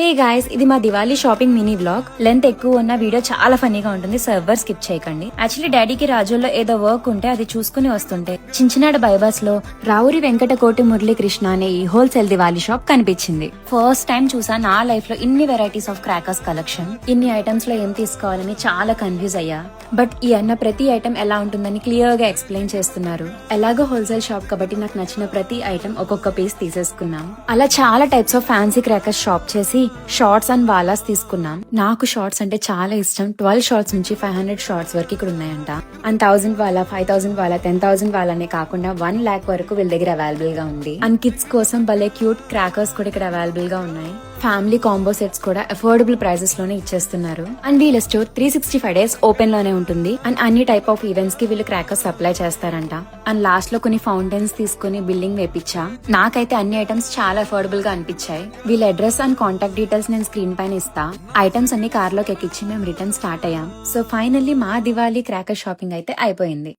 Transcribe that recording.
హే guys ఇది మా Diwali shopping mini blog length ఎక్కువ ఉన్న వీడియో చాలా ఫనీగా ఉంటుంది. సర్వర్ స్కిప్ చేయకండి. యాక్చువల్లీ డాడీకి రాజుల్లో ఏదో వర్క్ ఉంటే అది చూసుకుని వస్తుంటే చించినాడ బైబాస్లో రావురి వెంకట కోటి అనే ఈ హోల్సేల్ దివాళీ షాప్ కనిపించింది. ఫస్ట్ టైం చూసా నా లైఫ్లో ఇన్ని వెరైటీస్ ఆఫ్ క్రాకర్స్ కలెక్షన్ ఇన్ని ఐటమ్స్లో ఏం తీసుకోవాలని చాలా కన్ఫ్యూజ్ అయ్యా. బట్ ఈ అన్న ప్రతి ఐటమ్ ఎలా ఉంటుందని క్లియర్గా ఎక్స్ప్లెయిన్ చేస్తున్నారు. ఎలాగో హోల్సేల్ షాప్ కాబట్టి నాకు నచ్చిన ప్రతి ఐటమ్ ఒక్కొక్క పీస్ తీసేసుకున్నాం. అలా చాలా types of fancy crackers shop చేసి షార్ట్స్ అండ్ వాలాస్ తీసుకున్నాం. నాకు షార్ట్స్ అంటే చాలా ఇష్టం. ట్వెల్వ్ షార్ట్స్ నుంచి ఫైవ్ హండ్రెడ్ షార్ట్స్ వరకు ఇక్కడ ఉన్నాయంట. అండ్ థౌసండ్ వాలా ఫైవ్ థౌసండ్ వాలా టెన్ థౌసండ్ వాలానే కాకుండా వన్ లాక్ వరకు వీళ్ళ దగ్గర అవైలబుల్గా ఉంది. అండ్ కిడ్స్ కోసం భలే క్యూట్ క్రాకర్స్ కూడా ఇక్కడ అవైలబుల్గా ఉన్నాయి. ఫ్యామిలీ కాంబో సెట్స్ కూడా అఫోర్డబుల్ ప్రైజెస్లోనే ఇచ్చేస్తున్నారు. అండ్ వీళ్ళ store three sixty five days ఓపెన్లోనే ఉంటుంది. అండ్ అన్ని టైప్ ఆఫ్ ఈవెంట్స్కి వీళ్ళు క్రాకర్స్ సప్లై చేస్తారంట. అండ్ లాస్ట్లో కొన్ని ఫౌంటైన్స్ తీసుకుని బిల్డింగ్ వేపించా నాకైతే అన్ని ఐటమ్స్ చాలా అఫోర్డబుల్గా అనిపించాయి వీళ్ళ అడ్రస్ అండ్ కాంటాక్ట్ డీటెయిల్స్ నేను స్క్రీన్ పైన ఇస్తా. ఐటమ్స్ అన్ని కార్లోకి ఎక్కించి మేము రిటర్న్ స్టార్ట్ అయ్యాం. సో ఫైనల్లీ మా దివాళీ క్రాకర్ షాపింగ్ అయితే అయిపోయింది.